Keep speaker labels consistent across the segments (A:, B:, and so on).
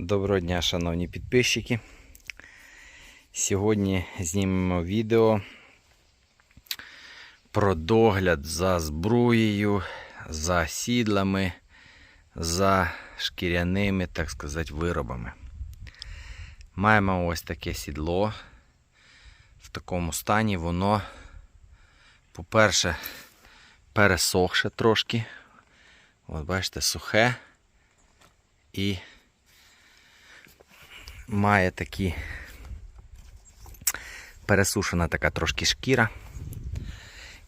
A: Доброго дня, шановні підписчики. Сьогодні знімемо відео про догляд за зброєю, за сідлами, за шкіряними, так сказати, виробами. Маємо ось таке сідло. В такому стані воно, по-перше, пересохше трошки. От бачите, сухе і має такі пересушена така трошки шкіра.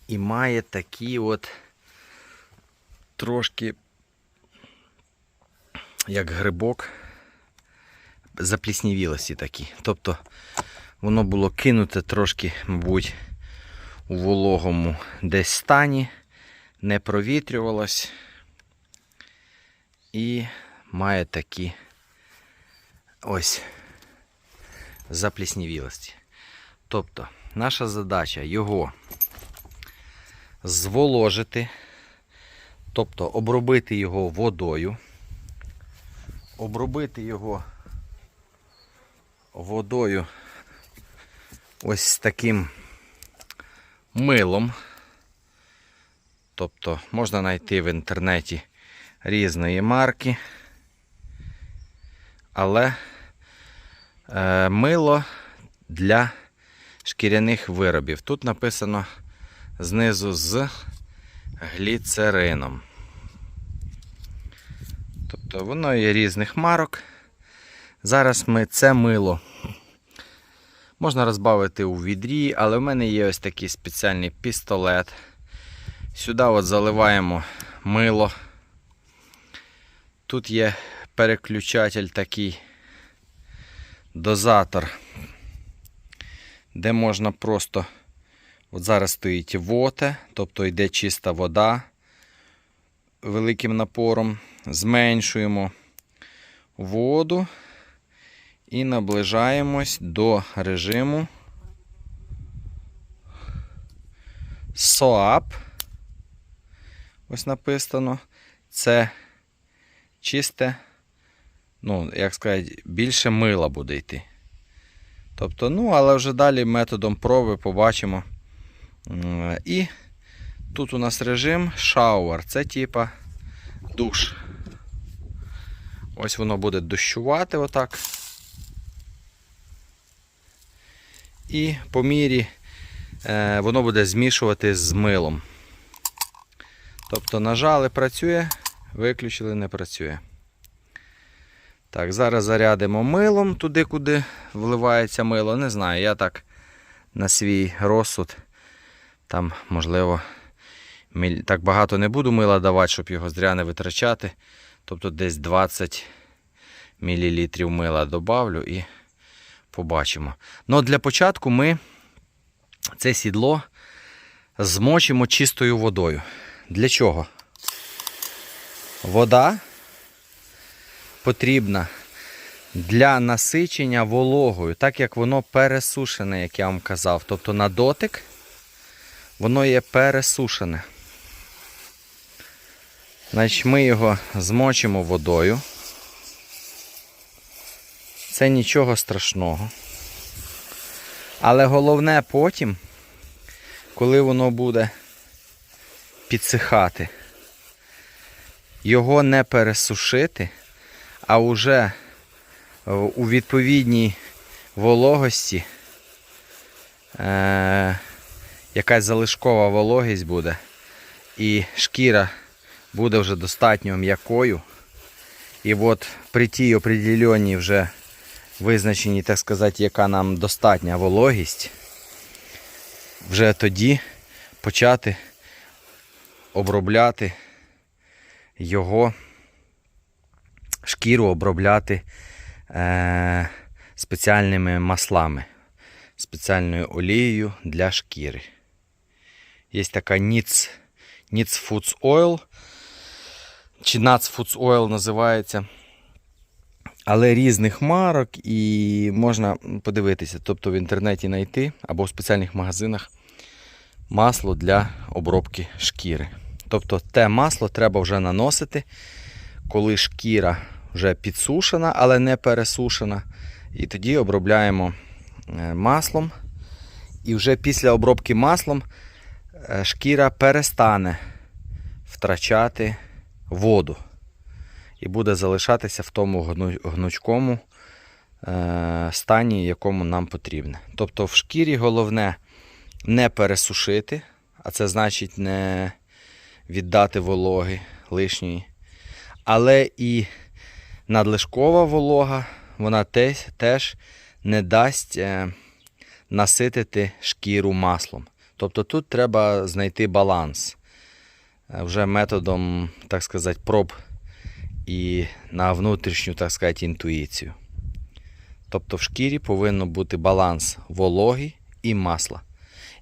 A: І має такі от трошки, як грибок, запліснівілості такі. Тобто воно було кинуте трошки, мабуть, у вологому десь стані, не провітрювалось і має такі ось запліснівілості. Тобто, наша задача його зволожити, тобто обробити його водою, обробити його водою ось таким милом. Тобто можна знайти в інтернеті різної марки, але е, мило для шкіряних виробів. Тут написано знизу з гліцерином. Тобто воно є різних марок. Зараз ми це мило можна розбавити у відрі, але в мене є ось такий спеціальний пістолет. Сюди от заливаємо мило. Тут є переключатель такий дозатор, де можна просто, от зараз стоїть воте, тобто йде чиста вода великим напором. Зменшуємо воду і наближаємось до режиму SOAP. Ось написано. Це чисте, ну, як сказати, більше мила буде йти. Тобто, ну, але вже далі методом проби побачимо. І тут у нас режим шауер. Це типа душ. Ось воно буде дощувати отак. І по мірі е, воно буде змішувати з милом. Тобто нажали, працює, виключили, не працює. Так, зараз зарядимо милом туди, куди вливається мило. Не знаю, я так на свій розсуд. Там, можливо, так багато не буду мила давати, щоб його зря не витрачати. Тобто десь 20 мл мила добавлю і побачимо. Ну, для початку ми це сідло змочимо чистою водою. Для чого? Вода потрібна для насичення вологою, так як воно пересушене, як я вам казав. Тобто на дотик воно є пересушене. Значить, ми його змочимо водою. Це нічого страшного. Але головне потім, коли воно буде підсихати, його не пересушити, а вже у відповідній вологості е, якась залишкова вологість буде, і шкіра буде вже достатньо м'якою. І от при тій определеній вже визначеній, так сказати, яка нам достатня вологість, вже тоді почати обробляти його шкіру обробляти е, спеціальними маслами, спеціальною олією для шкіри. Є така NITS Foods Oil, чи Nuts Foods Oil називається. Але різних марок і можна подивитися, тобто в інтернеті знайти або в спеціальних магазинах масло для обробки шкіри. Тобто те масло треба вже наносити, коли шкіра вже підсушена, але не пересушена. І тоді обробляємо е, маслом. І вже після обробки маслом е, шкіра перестане втрачати воду. І буде залишатися в тому гнучкому е, стані, якому нам потрібно. Тобто в шкірі головне не пересушити, а це значить не віддати вологи лишньої. Але і надлишкова волога, вона теж, не дасть е, наситити шкіру маслом. Тобто тут треба знайти баланс Е, вже методом, так сказати, проб і на внутрішню, так сказати, інтуїцію. Тобто в шкірі повинен бути баланс вологи і масла.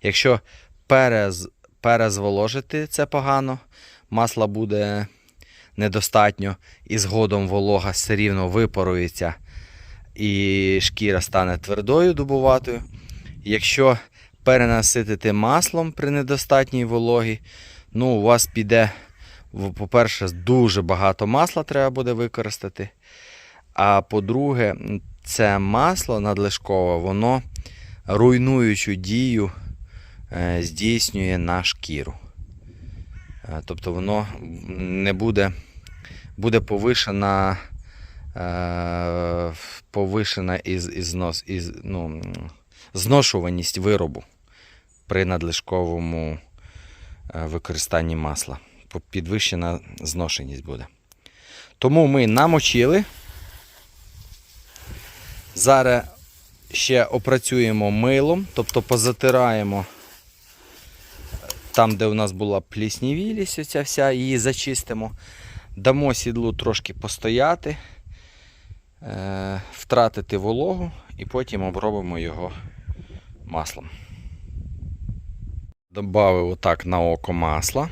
A: Якщо перез, перезволожити це погано, масла буде недостатньо, і згодом волога все рівно випарується, і шкіра стане твердою дубоватою. Якщо перенаситити маслом при недостатній вологі, ну, у вас піде, по-перше, дуже багато масла треба буде використати. А по-друге, це масло надлишкове, воно руйнуючу дію е, здійснює на шкіру. Е, Тобто воно не буде, буде повишена, е, повишена із, із, знос, із, ну, зношуваність виробу при надлишковому е, використанні масла. Підвищена зношеність буде. Тому ми намочили. Зараз ще опрацюємо милом, тобто позатираємо там, де у нас була пліснівілість, оця вся, її зачистимо. Дамо сідлу трошки постояти, е, втратити вологу і потім обробимо його маслом. Добавив отак на око масла.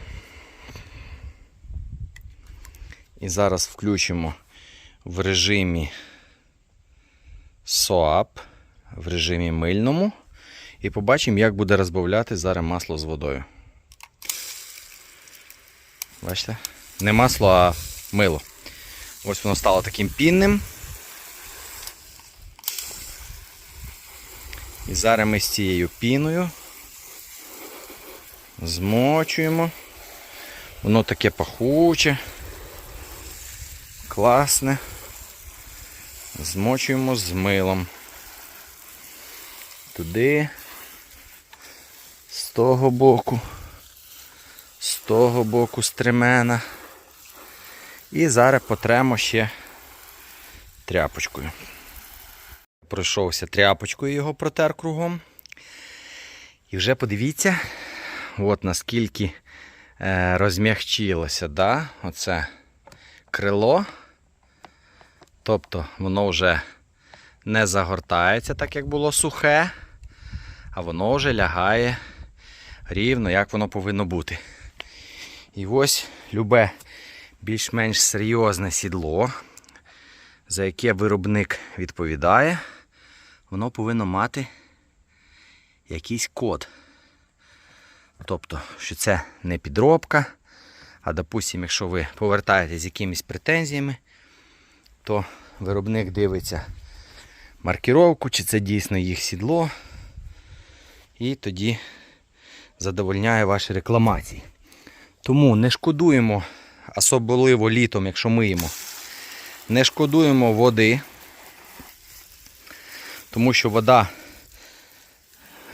A: І зараз включимо в режимі SOAP, в режимі мильному. І побачимо, як буде розбавляти зараз масло з водою. Бачите? Не масло, а мило. Ось воно стало таким пінним. І зараз ми з цією піною змочуємо. Воно таке пахуче, класне. Змочуємо з милом. Туди, з того боку, з того боку стремена. І зараз потремо ще тряпочкою. Пройшовся тряпочкою, його протер кругом. І вже подивіться, от наскільки е, розм'ягчилося, да? оце крило. Тобто воно вже не загортається, так як було сухе, а воно вже лягає рівно, як воно повинно бути. І ось любе більш-менш серйозне сідло, за яке виробник відповідає, воно повинно мати якийсь код. Тобто, що це не підробка, а допустимо, якщо ви повертаєтесь з якимись претензіями, то виробник дивиться маркіровку, чи це дійсно їх сідло, і тоді задовольняє ваші рекламації. Тому не шкодуємо, особливо літом, якщо миємо, не шкодуємо води, тому що вода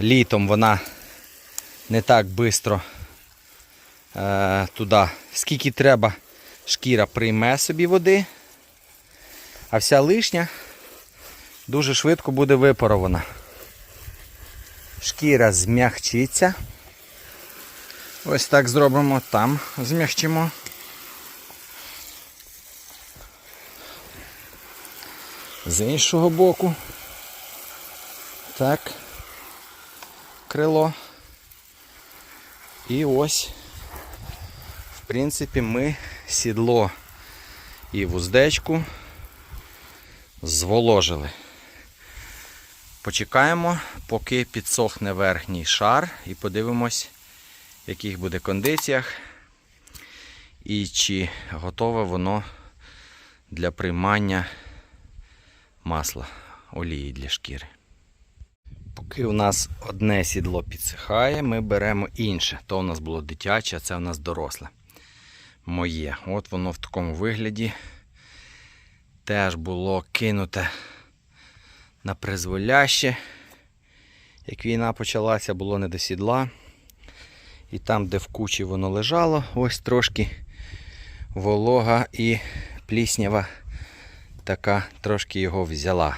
A: літом вона не так швидко е, туди, скільки треба, шкіра прийме собі води, а вся лишня дуже швидко буде випарована. Шкіра змягчиться. Ось так зробимо, там змягчимо. З іншого боку. Так. Крило. І ось, в принципі, ми сідло і вуздечку зволожили. Почекаємо, поки підсохне верхній шар і подивимось, в яких буде кондиціях і чи готове воно для приймання масла, олії для шкіри. Поки у нас одне сідло підсихає, ми беремо інше. То у нас було дитяче, а це у нас доросле. Моє. От воно в такому вигляді теж було кинуте на призволяще. Як війна почалася, було не до сідла. І там, де в кучі воно лежало, ось трошки волога і пліснява така трошки його взяла.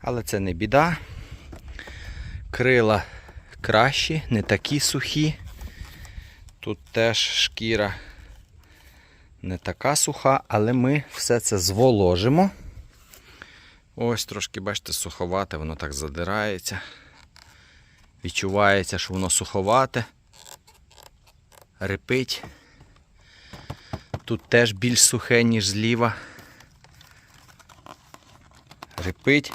A: Але це не біда. Крила кращі, не такі сухі. Тут теж шкіра не така суха, але ми все це зволожимо. Ось трошки, бачите, суховате, воно так задирається. Відчувається, що воно суховате. Репить. Тут теж більш сухе, ніж зліва. Репить.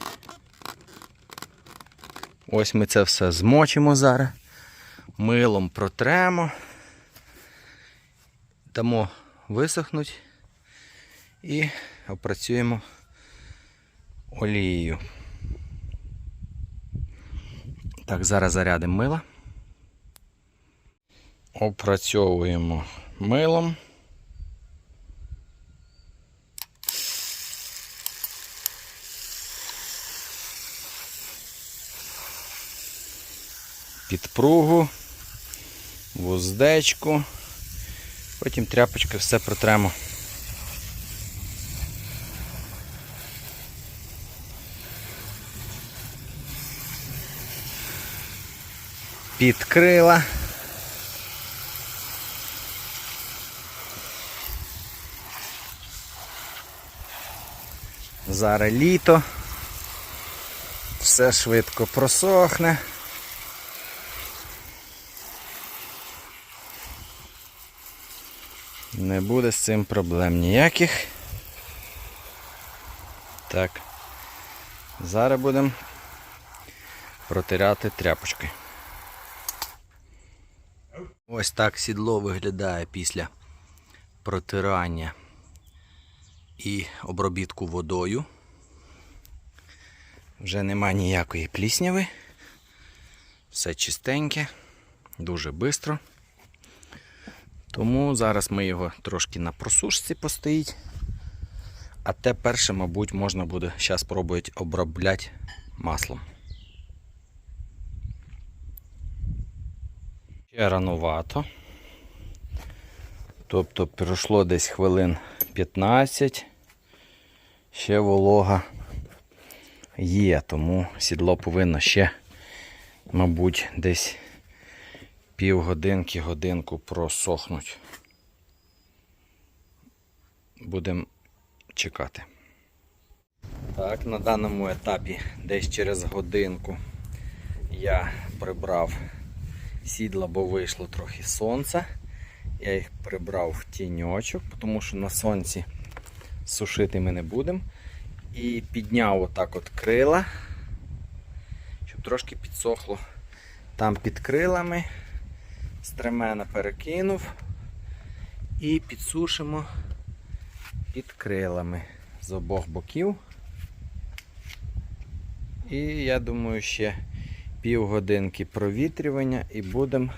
A: Ось ми це все змочимо зараз. Милом протремо. Дамо висохнуть і опрацюємо олією. Так, зараз зарядимо мила. Опрацьовуємо милом. Підпругу, вуздечку. Потім тряпочкою все протремо. Під крила. Зараз літо. Все швидко просохне. Не буде з цим проблем ніяких. Так. Зараз будемо протирати тряпочкою. Ось так сідло виглядає після протирання і обробітку водою. Вже нема ніякої плісняви. Все чистеньке, дуже швидко. Тому зараз ми його трошки на просушці постоїть. А те перше, мабуть, можна буде зараз спробувати обробляти маслом. Ще ранувато. Тобто пройшло десь хвилин 15. Ще волога є, тому сідло повинно ще, мабуть, десь півгодинки, годинку просохнуть. Будемо чекати. Так, на даному етапі десь через годинку я прибрав сідла, бо вийшло трохи сонця. Я їх прибрав в тіньочок, тому що на сонці сушити ми не будемо. І підняв отак от крила, щоб трошки підсохло там під крилами. Стремена перекинув і підсушимо під крилами з обох боків. І я думаю, ще півгодинки провітрювання і будемо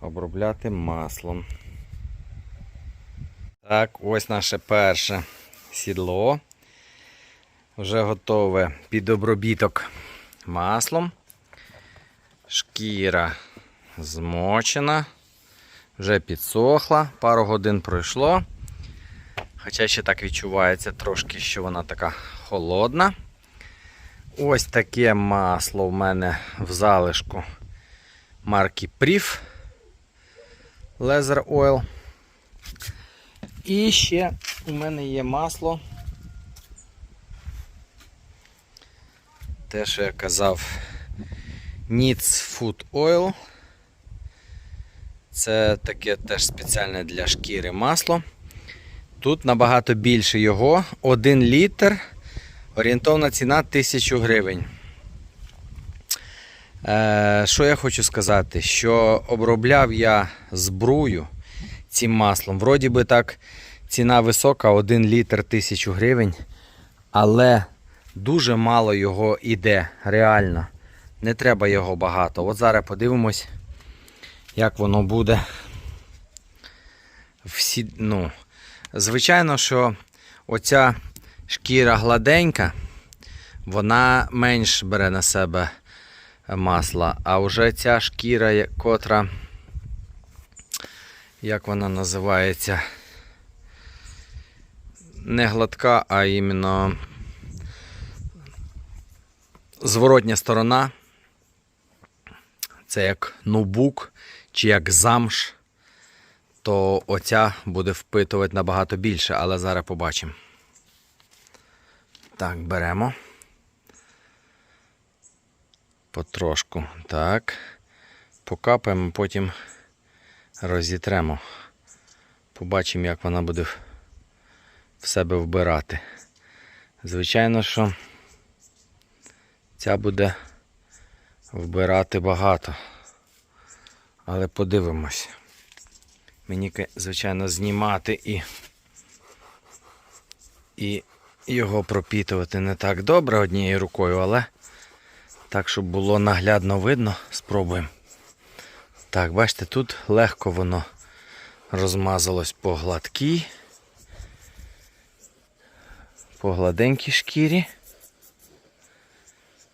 A: обробляти маслом. Так, ось наше перше сідло. Вже готове під обробіток маслом. Шкіра змочена, вже підсохла, пару годин пройшло. Хоча ще так відчувається трошки, що вона така холодна. Ось таке масло в мене в залишку марки Prif Leather Oil. І ще у мене є масло. Те, що я казав, Needs Food Oil. Це таке теж спеціальне для шкіри масло. Тут набагато більше його. 1 літр. Орієнтовна ціна 1000 гривень. Е, що я хочу сказати? Що обробляв я збрую цим маслом. Вроді би так, ціна висока, 1 літр 1000 гривень, але дуже мало його іде, реально. Не треба його багато. От зараз подивимось, як воно буде. Всі, ну, звичайно, що оця шкіра гладенька, вона менш бере на себе масла. А вже ця шкіра, котра, як вона називається, не гладка, а іменно зворотня сторона. Це як нубук чи як замш, то оця буде впитувати набагато більше, але зараз побачимо. Так, беремо. Потрошку. Так. Покапаємо, потім розітремо. Побачимо, як вона буде в- себе вбирати. Звичайно, що ця буде вбирати багато. Але подивимось. Мені, звичайно, знімати і, і його пропітувати не так добре однією рукою, але так, щоб було наглядно видно, спробуємо. Так, бачите, тут легко воно розмазалось по гладкій, по гладенькій шкірі,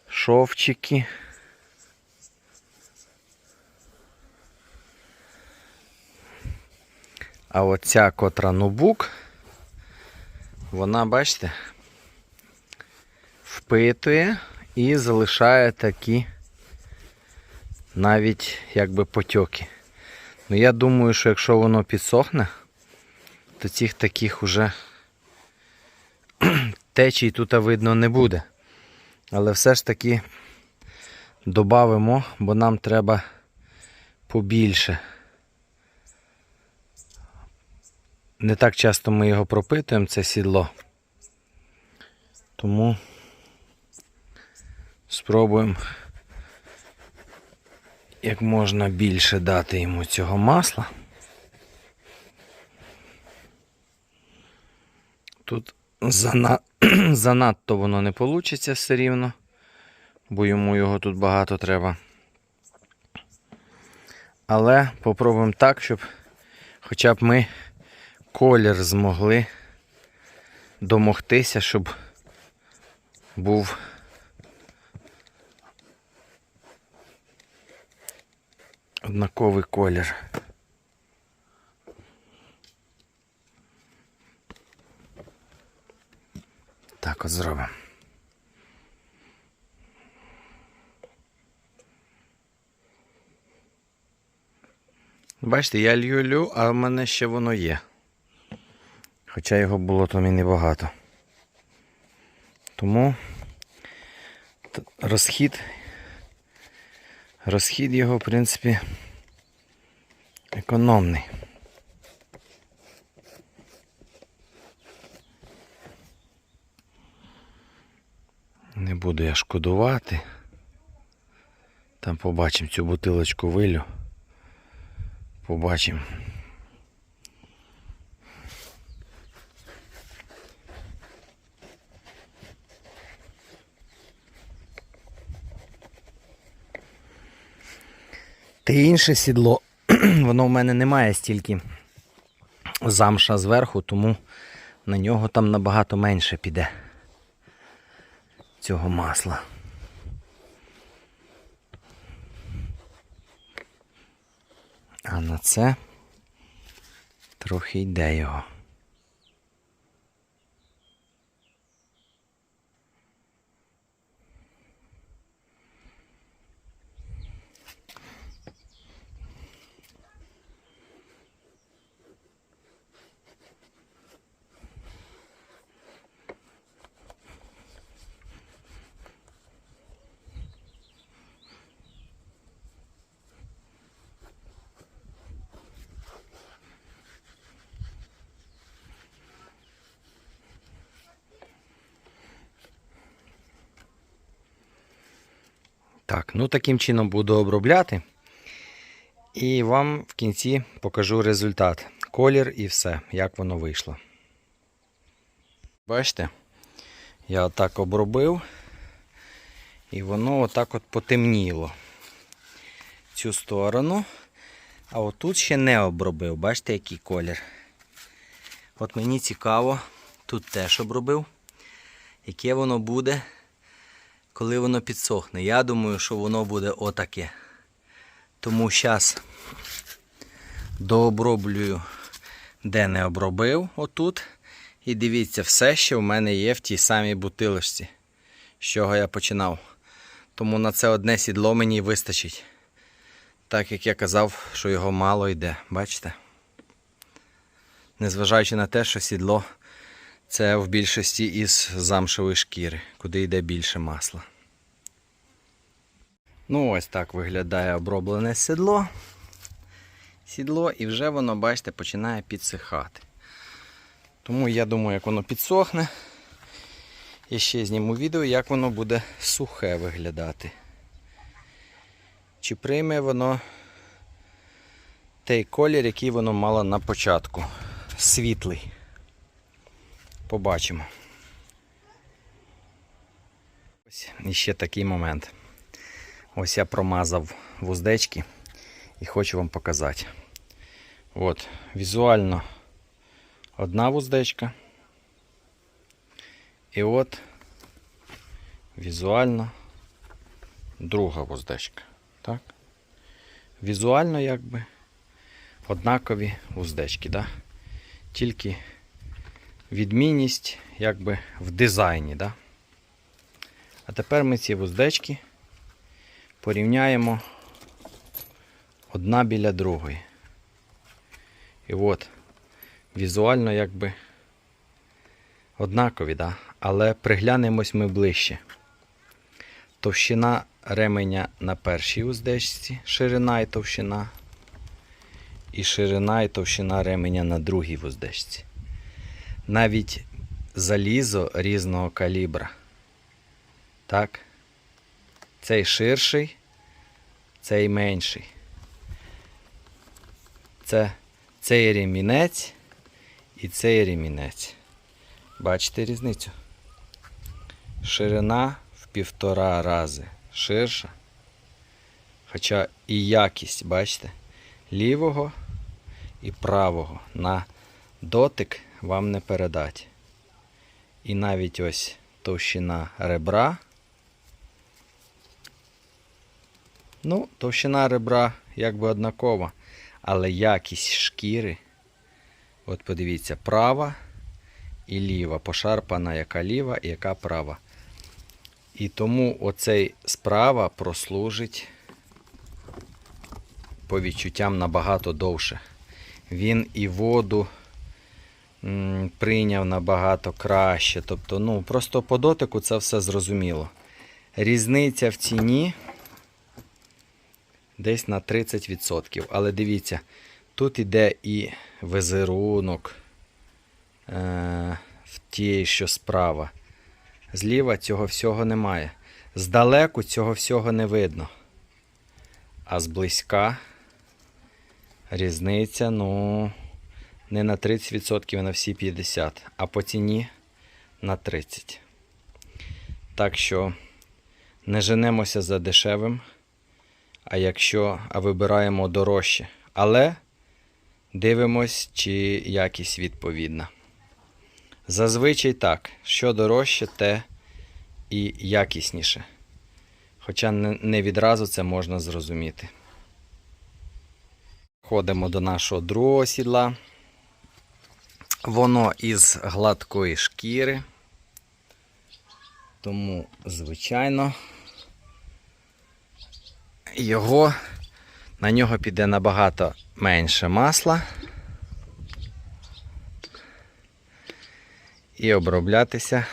A: шовчики. А оця котра нубук, вона, бачите, впитує і залишає такі навіть якби потьоки. Ну я думаю, що якщо воно підсохне, то цих таких уже течій тут видно не буде. Але все ж таки додамо, бо нам треба побільше. Не так часто ми його пропитуємо, це сідло. Тому спробуємо як можна більше дати йому цього масла. Тут зана... занадто воно не вийде все рівно, бо йому його тут багато треба. Але попробуємо так, щоб хоча б ми колір змогли домогтися, щоб був однаковий колір. Так от зробимо. Бачите, я лью-лю, а в мене ще воно є. Хоча його було там і небагато. Тому розхід, розхід його, в принципі, економний. Не буду я шкодувати. Там побачимо цю бутилочку вилю. Побачимо. Те інше сідло, воно в мене немає стільки замша зверху, тому на нього там набагато менше піде цього масла. А на це трохи йде його. Так, ну таким чином буду обробляти. І вам в кінці покажу результат. Колір і все, як воно вийшло. Бачите? Я отак обробив. І воно отак от потемніло. Цю сторону. А отут ще не обробив. Бачите, який колір. От мені цікаво, тут теж обробив. Яке воно буде, коли воно підсохне. Я думаю, що воно буде отаке. Тому зараз дооброблюю, де не обробив, отут. І дивіться, все ще в мене є в тій самій бутилочці, з чого я починав. Тому на це одне сідло мені вистачить. Так як я казав, що його мало йде. Бачите? Незважаючи на те, що сідло це в більшості із замшової шкіри, куди йде більше масла. Ну, ось так виглядає оброблене сідло. Сідло, і вже воно, бачите, починає підсихати. Тому я думаю, як воно підсохне. Я ще зніму відео, як воно буде сухе виглядати. Чи прийме воно той колір, який воно мало на початку. Світлий. Побачимо. Ось іще такий момент. Ось я промазав вуздечки і хочу вам показати. От, візуально одна вуздечка. І от візуально друга вуздечка. Так? Візуально якби однакові вуздечки. Да? Тільки відмінність якби в дизайні. Да? А тепер ми ці вуздечки порівняємо одна біля другої. І от візуально якби однакові, да? але приглянемось ми ближче. Товщина ременя на першій уздечці, ширина і товщина. І ширина і товщина ременя на другій вуздечці. Навіть залізо різного калібра. Так? Цей ширший, цей менший. Це цей ремінець і цей ремінець. Бачите різницю? Ширина в півтора рази ширша. Хоча і якість, бачите, лівого і правого на дотик вам не передать. І навіть ось товщина ребра. Ну, товщина ребра якби однакова, але якість шкіри, от подивіться, права і ліва. Пошарпана, яка ліва і яка права. І тому оцей справа прослужить по відчуттям набагато довше. Він і воду прийняв набагато краще. Тобто, ну, просто по дотику це все зрозуміло. Різниця в ціні десь на 30%. Але дивіться, тут іде і визерунок е, в тієї, що справа. Зліва цього всього немає. Здалеку цього всього не видно. А зблизька різниця, ну, не на 30%, а на всі 50%, а по ціні на 30%. Так що не женемося за дешевим, а якщо а вибираємо дорожче. Але дивимось, чи якість відповідна. Зазвичай так, що дорожче, те і якісніше. Хоча не відразу це можна зрозуміти. Ходимо до нашого другого сідла. Воно із гладкої шкіри. Тому, звичайно, його, на нього піде набагато менше масла. і оброблятися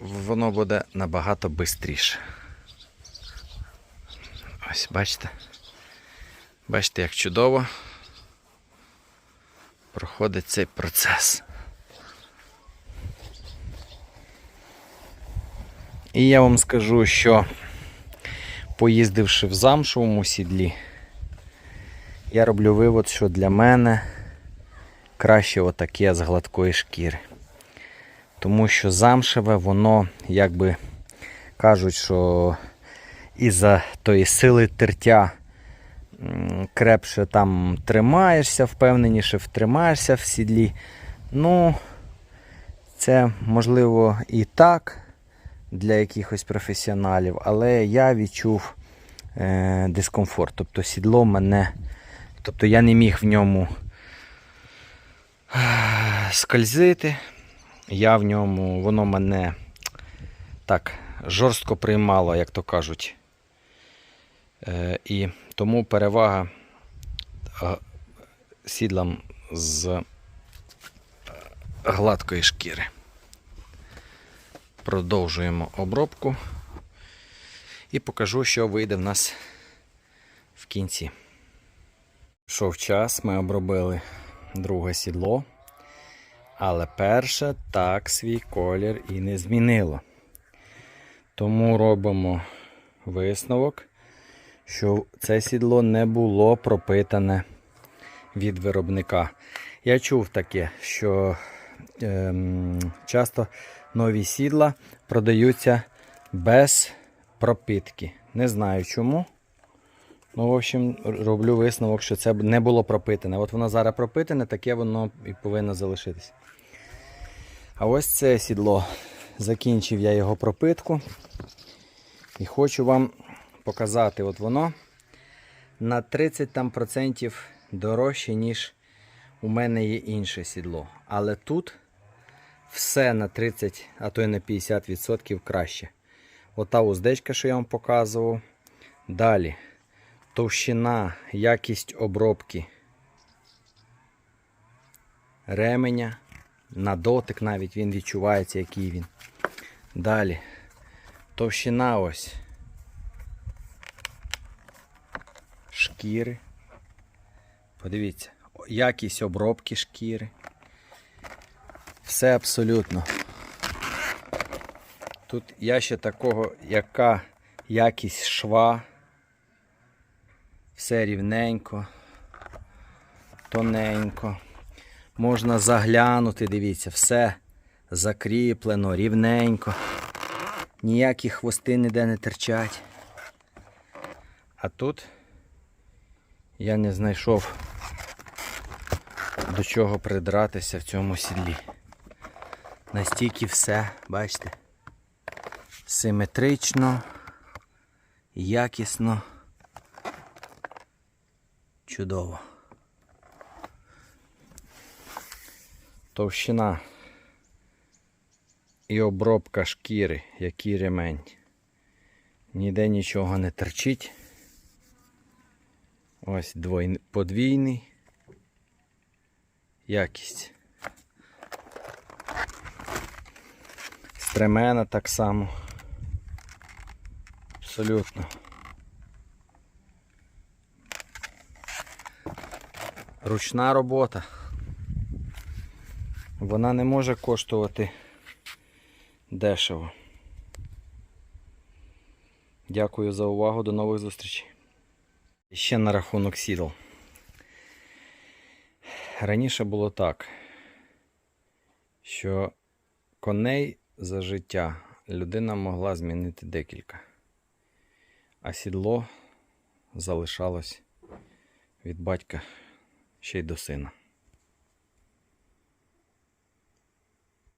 A: воно буде набагато швидше. Ось, бачите? Бачите, як чудово проходить цей процес. І я вам скажу, що поїздивши в замшовому сідлі, я роблю вивод, що для мене краще отаке з гладкої шкіри. Тому що замшеве, воно, якби кажуть, що із-за тої сили тертя крепше там тримаєшся, впевненіше втримаєшся в сідлі. Ну, це можливо і так для якихось професіоналів, але я відчув е, дискомфорт. Тобто сідло мене. Тобто я не міг в ньому е, скользити. Я в ньому, воно мене так жорстко приймало, як то кажуть. Е, і тому перевага сідлам з е, гладкої шкіри. Продовжуємо обробку і покажу, що вийде в нас в кінці. Пішов час, ми обробили друге сідло, але перше так свій колір і не змінило. Тому робимо висновок, що це сідло не було пропитане від виробника. Я чув таке, що ем, часто нові сідла продаються без пропитки. Не знаю чому. Ну, в общем, роблю висновок, що це не було пропитане. От воно зараз пропитане, таке воно і повинно залишитись. А ось це сідло. Закінчив я його пропитку. І хочу вам показати, от воно на 30 там процентів дорожче, ніж у мене є інше сідло. Але тут все на 30, а то й на 50% краще. Ота уздечка, що я вам показував. Далі товщина, якість обробки ременя. На дотик навіть він відчувається, який він. Далі. Товщина ось. Шкіри. Подивіться, якість обробки шкіри. Все абсолютно. Тут я ще такого, яка якість шва. Все рівненько, тоненько. Можна заглянути, дивіться, все закріплено, рівненько. Ніякі хвости ніде не терчать. А тут я не знайшов до чого придратися в цьому сідлі. Настільки все, бачите, симетрично, якісно, чудово. Товщина і обробка шкіри, який ремень. Ніде нічого не терчить. Ось двойний, подвійний. Якість. Стремена так само. Абсолютно. Ручна робота. Вона не може коштувати дешево. Дякую за увагу. До нових зустрічей. Ще на рахунок сідл. Раніше було так, що коней за життя людина могла змінити декілька, а сідло залишалось від батька ще й до сина.